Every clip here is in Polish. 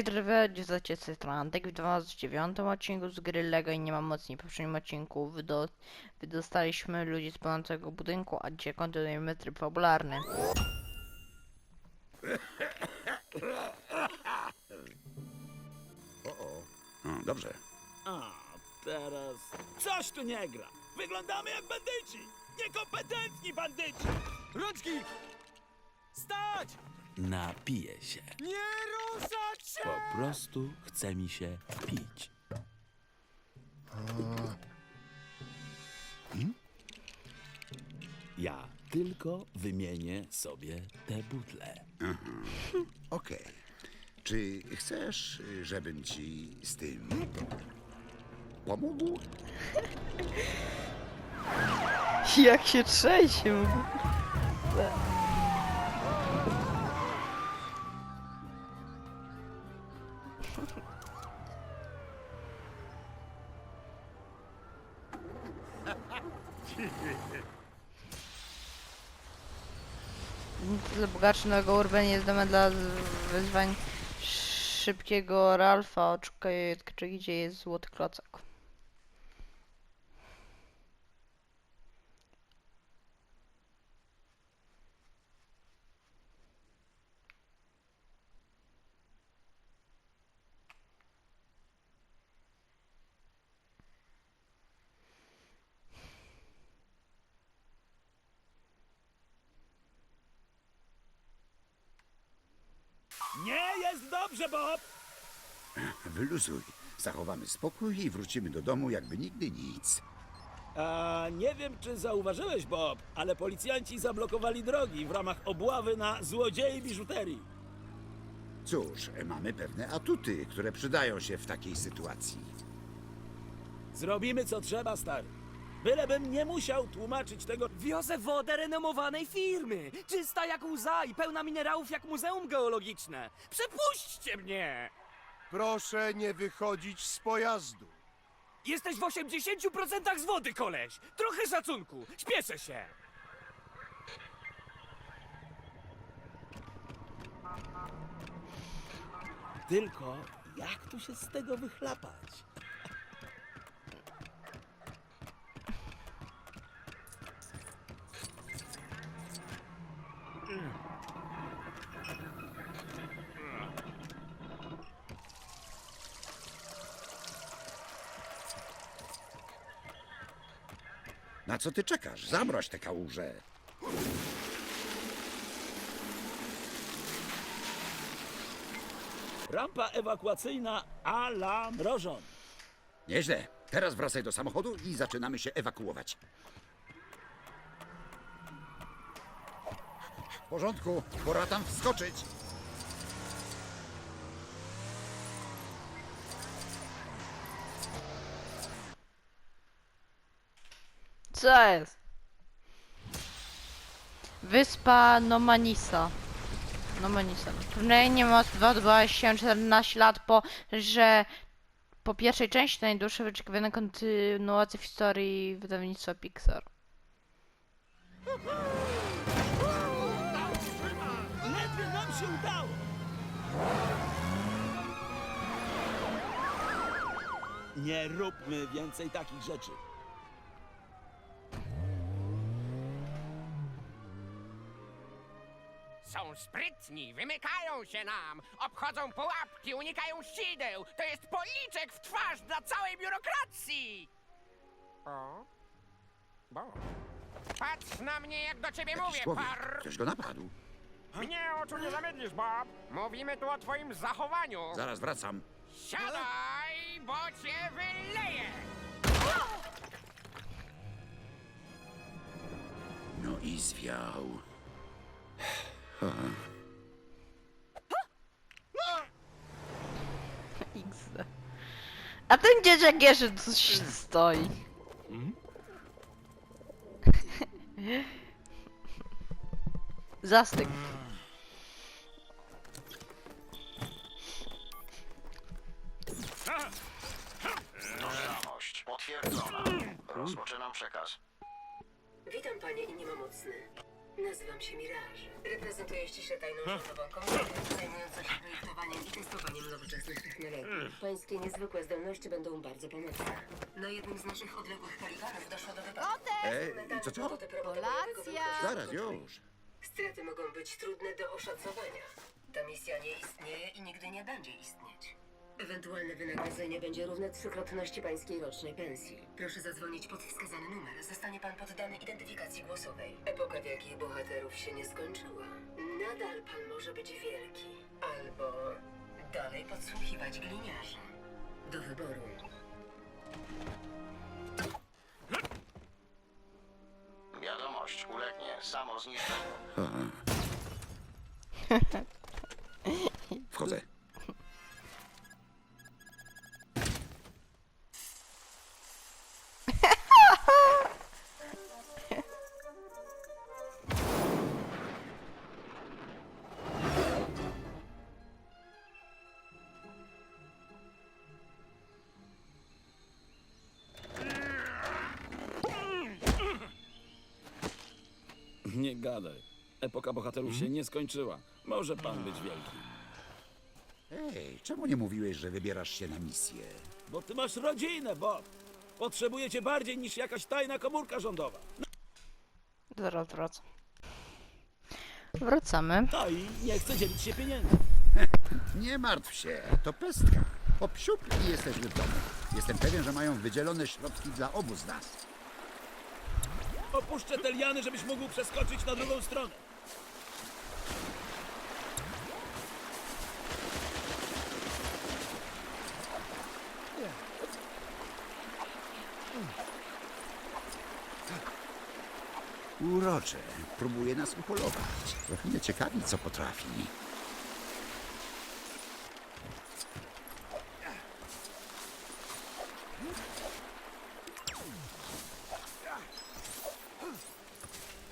Hej, drodzy, zacie z tej strony Antek w 29 odcinku z gry Lego i nie mam mocniej. W poprzednim odcinku wydo wydostaliśmy ludzi z płonącego budynku, a dzisiaj kontynuujemy tryb fabularny. O, dobrze. A, teraz coś tu nie gra. Wyglądamy jak bandyci! Niekompetentni bandyci! Rączki! Stać! Napiję się. Nie ruszać się! Po prostu chce mi się pić. Hmm? Ja tylko wymienię sobie te butle. Okej. Czy chcesz, żebym ci z tym pomógł? Jak się trzęsie! Tyle bogaczy nowego Urban jest domem dla wyzwań szybkiego Ralfa. Oczekaj, czy gdzie jest złoty klocek. Nie jest dobrze, Bob! Wyluzuj. Zachowamy spokój i wrócimy do domu, jakby nigdy nic. A nie wiem, czy zauważyłeś, Bob, ale policjanci zablokowali drogi w ramach obławy na złodziei biżuterii. Cóż, mamy pewne atuty, które przydają się w takiej sytuacji. Zrobimy co trzeba, stary. Bylebym nie musiał tłumaczyć tego. Wiozę wodę renomowanej firmy! Czysta jak łza i pełna minerałów jak muzeum geologiczne! Przepuśćcie mnie! Proszę nie wychodzić z pojazdu. Jesteś w 80% z wody, koleś! Trochę szacunku! Śpieszę się! Tylko jak tu się z tego wychlapać? Na co ty czekasz? Zamroź tę kałużę. Rampa ewakuacyjna a la mrożon. Nieźle. Teraz wracaj do samochodu i zaczynamy się ewakuować. W porządku, pora tam wskoczyć. Co jest? Wyspa Nomanisa. Nomanisa. Turniej moc odbyła się 14 lat po, że po pierwszej części najdłuższe wyczekiwane kontynuacje w historii wydawnictwa Pixar. Się udało. Nie róbmy więcej takich rzeczy. Są sprytni, wymykają się nam, obchodzą pułapki, unikają sideł. To jest policzek w twarz dla całej biurokracji. O? Bo. Patrz na mnie, jak do ciebie Jakiś mówię, człowiek. par... Ktoś go napadł. Mnie oczu nie zamydlisz, Bob. Mówimy tu o twoim zachowaniu. Zaraz wracam. Siadaj, bo cię wyleję. No i zwiał. XD. A ten dzieciak jeszcze tu stoi. Zastyk. Tożsamość potwierdzona. Rozpoczynam przekaz. Witam panie i niemomocny. Nazywam się Mirage. Reprezentuję ściśle tajną rządową komórkę zajmującą się projektowaniem i testowaniem nowoczesnych technologii. Pańskie niezwykłe zdolności będą bardzo pomocne. Na jednym z naszych odległych poligonów doszło do wypadku. E, co, co? Kolacja! Zaraz, już. Straty mogą być trudne do oszacowania. Ta misja nie istnieje i nigdy nie będzie istnieć. Ewentualne wynagrodzenie będzie równe trzykrotności pańskiej rocznej pensji. Proszę zadzwonić pod wskazany numer. Zostanie pan poddany identyfikacji głosowej. Epoka wielkich bohaterów się nie skończyła. Nadal pan może być wielki. Albo dalej podsłuchiwać gliniarza. Do wyboru. Wchodzę. Nie gadaj. Epoka bohaterów się nie skończyła. Może pan być wielki. Ej, czemu nie mówiłeś, że wybierasz się na misję? Bo ty masz rodzinę, Bob. Potrzebujecie bardziej niż jakaś tajna komórka rządowa. Zaraz wracam. Wracamy. No i nie chcę dzielić się pieniędzmi. Nie martw się, to pestka. Hop, siup i jesteśmy w domu. Jestem pewien, że mają wydzielone środki dla obu z nas. Opuszczę te liany, żebyś mógł przeskoczyć na drugą stronę. Urocze. Próbuje nas upolować. Trochę mnie ciekawi, co potrafi.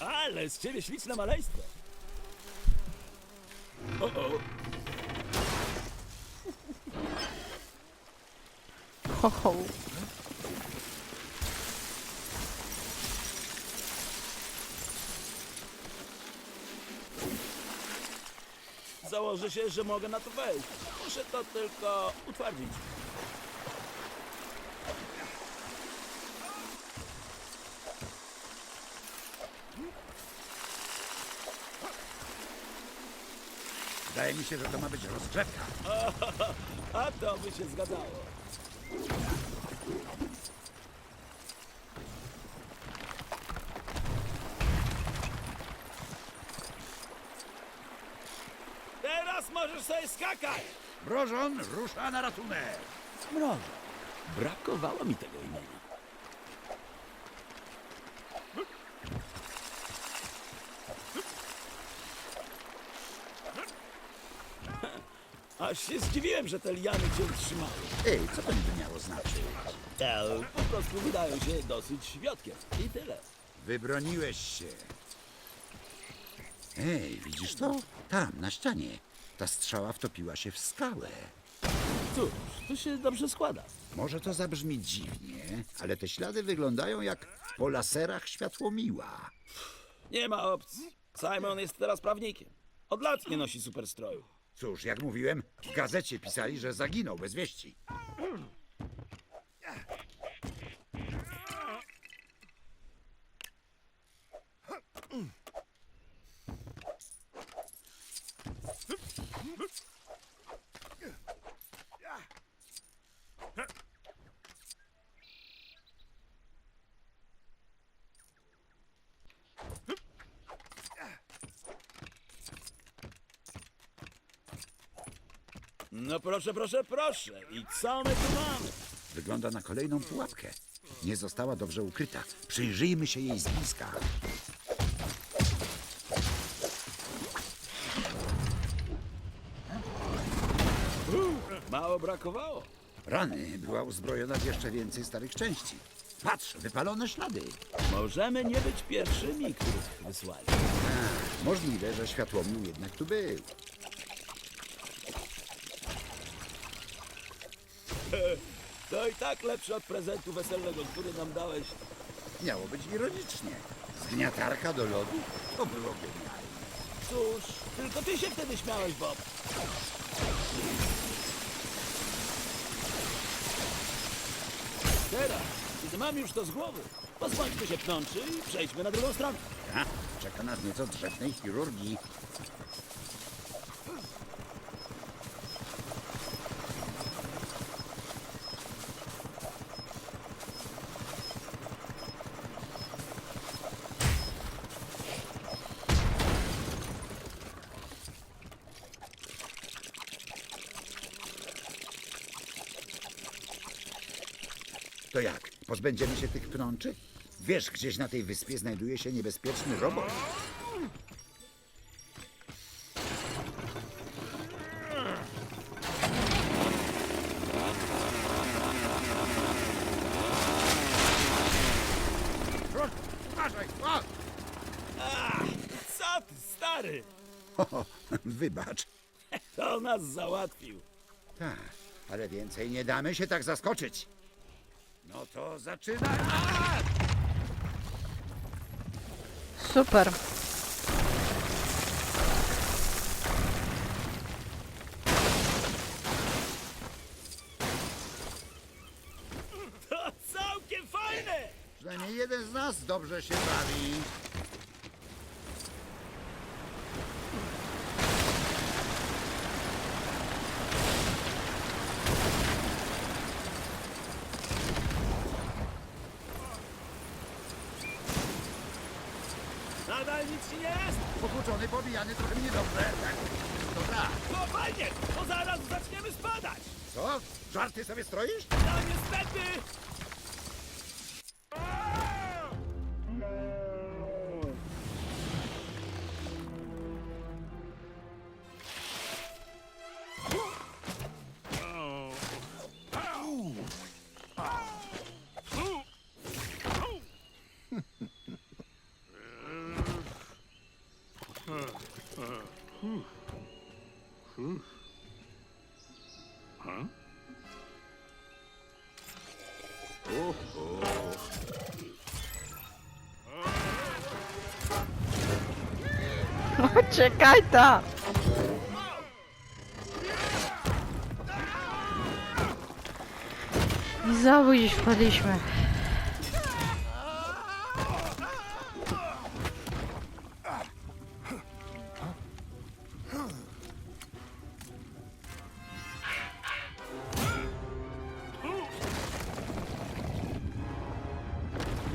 Ale z ciebie śliczne maleństwo. O, o. Ho, ho. Założę się, że mogę na to wejść. Muszę to tylko utwardzić. Wydaje mi się, że to ma być rozgrzewka. A to by się zgadzało. Teraz możesz sobie skakać! Brożon rusza na ratunek. Mrożę. Brakowało mi tego imienia. Aż się zdziwiłem, że te liany cię trzymały. Ej, co to niby miało znaczyć? E, po prostu wydają się dosyć świadkiem. I tyle. Wybroniłeś się. Ej, widzisz to? Tam, na ścianie. Ta strzała wtopiła się w skałę. Cóż, to się dobrze składa. Może to zabrzmi dziwnie, ale te ślady wyglądają jak po laserach światłomiła. Nie ma opcji. Simon jest teraz prawnikiem. Od lat nie nosi superstroju. Cóż, jak mówiłem, w gazecie pisali, że zaginął bez wieści. No proszę, proszę, proszę. I co my tu mamy? Wygląda na kolejną pułapkę. Nie została dobrze ukryta. Przyjrzyjmy się jej z bliska. Mało brakowało. Rany była uzbrojona w jeszcze więcej starych części. Patrz, wypalone ślady. Możemy nie być pierwszymi, których wysłali. Możliwe, że światłomił jednak tu był. To i tak lepsze od prezentu weselnego, który nam dałeś. Miało być ironicznie. Zgniatarka do lodu? To było genialne. Cóż, tylko ty się wtedy śmiałeś, Bob. Teraz, kiedy mam już to z głowy, pozbądźmy się pnączy i przejdźmy na drugą stronę. A, czeka nas nieco drzewnej chirurgii. To jak? Pozbędziemy się tych pnączy? Wiesz, gdzieś na tej wyspie znajduje się niebezpieczny robot. Uważaj! Co ty, stary? Wybacz. To nas załatwił. Tak, ale więcej nie damy się tak zaskoczyć. No to zaczynaj! Super. To całkiem fajne! Przynajmniej jeden z nas dobrze się bawi. Nadal nic ci nie jest? Pokłócony, pobijany, trochę mnie dobrze. Tak. No fajnie, bo zaraz zaczniemy spadać. Co? Żarty sobie stroisz? No niestety! Czekaj ta! I znowu gdzieś wpadliśmy.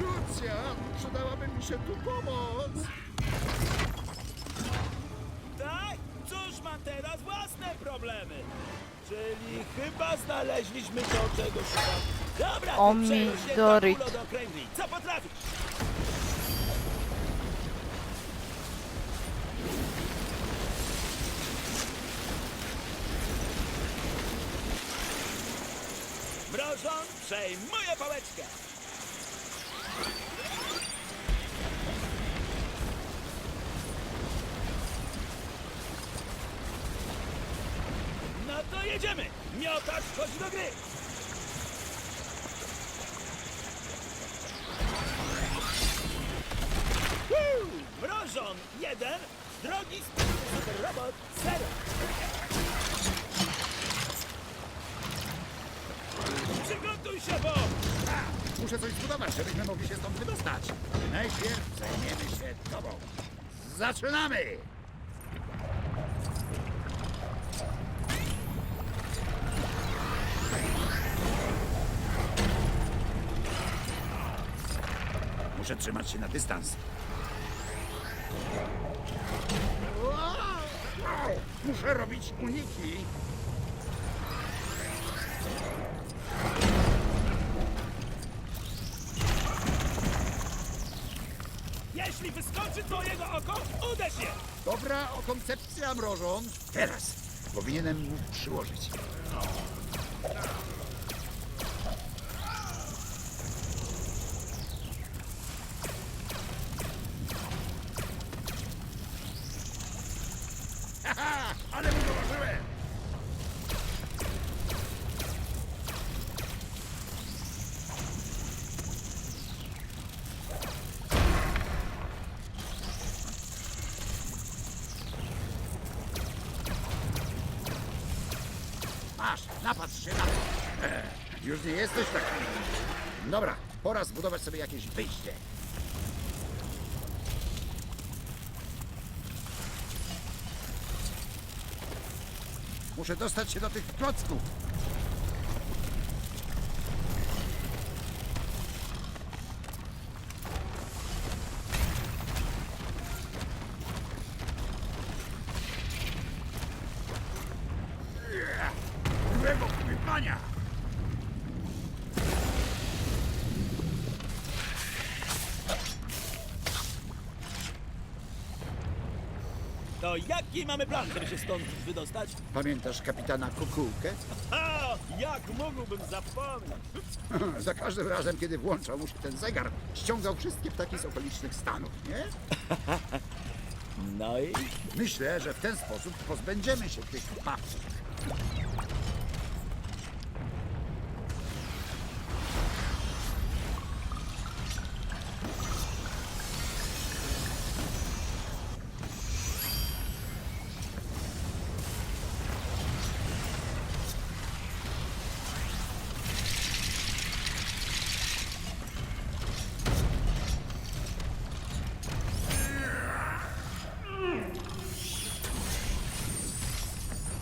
Lucja, przydałaby mi się tu pomoc. Mam teraz własne problemy. Czyli chyba znaleźliśmy to, czego szukamy. Dobra, ty Omidorit. przerośnięta kulo do kręgli. Co potrafisz? Jedziemy! Miotacz wchodzi do gry! Woo! Mrożon jeden, drogi super robot zero. Przygotuj się, bo Muszę coś zbudować, żebyśmy mogli się stąd wydostać. Najpierw zajmiemy się tobą. Zaczynamy! Muszę trzymać się na dystans. Muszę robić uniki. jeśli wyskoczy twojego oko, uderz je! Dobra o koncepcja mrożon. Teraz powinienem mu przyłożyć. Haha, ale mu dołożyłem! Napatrz się na już nie jesteś taki. Dobra, pora zbudować sobie jakieś wyjście. Muszę dostać się do tych klocków. Jaki mamy plan, żeby się stąd wydostać? Pamiętasz kapitana Kukułkę? A, jak mógłbym zapomnieć? Za każdym razem, kiedy włączał mu się ten zegar, ściągał wszystkie ptaki z okolicznych stanów, nie? No i? Myślę, że w ten sposób pozbędziemy się tych babci.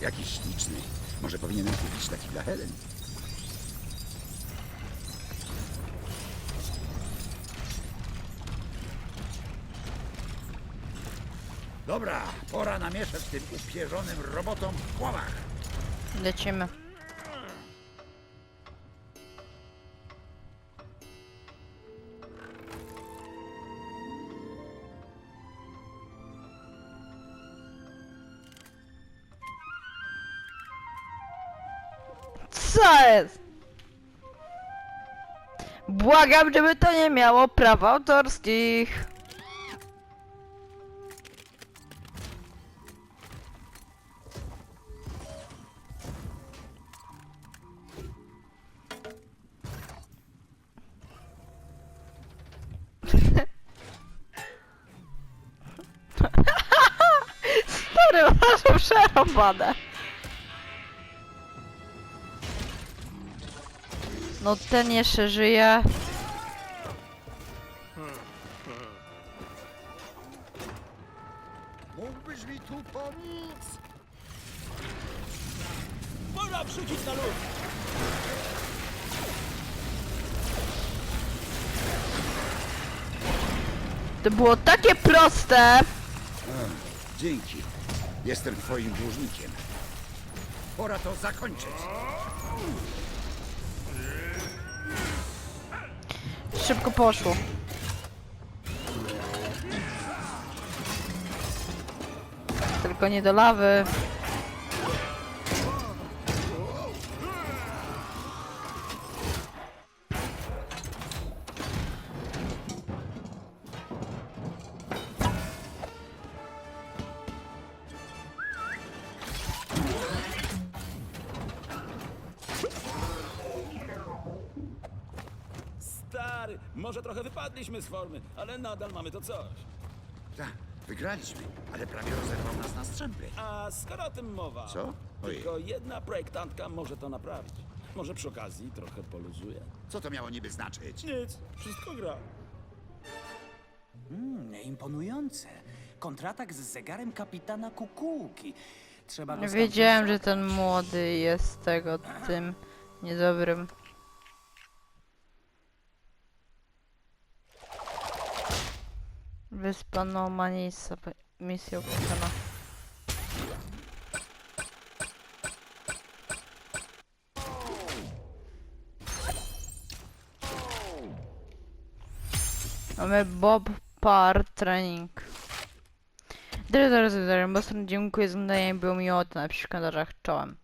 Jakiś śliczny. Może powinienem kupić taki dla Helen. Dobra, pora namieszać tym upierzonym robotom w głowach. Lecimy. Błagam, żeby to nie miało praw autorskich. Stary, masz przerobane. No ten jeszcze żyje. Mógłbyś mi tu pomóc? Pora wrzucić na lód! To było takie proste. Dzięki. Jestem twoim dłużnikiem. Pora to zakończyć. Szybko poszło. Tylko nie do lawy. Może trochę wypadliśmy z formy, ale nadal mamy to coś. Tak, wygraliśmy, ale prawie rozerwał nas na strzępy. A skoro o tym mowa, Co? Ojej. tylko jedna projektantka może to naprawić. Może przy okazji trochę poluzuje? Co to miało niby znaczyć? Nic, wszystko gra. Imponujące. Kontratak z zegarem kapitana Kukułki. Trzeba go Wiedziałem, że ten młody jest tego tym niedobrym. Wyspa No Manisa, pe- misja opuszczona. Mamy Bob Par Training. Drodzy, drodzy, dziękuję za oglądanie, było miło, to napisz w komentarzach czołem.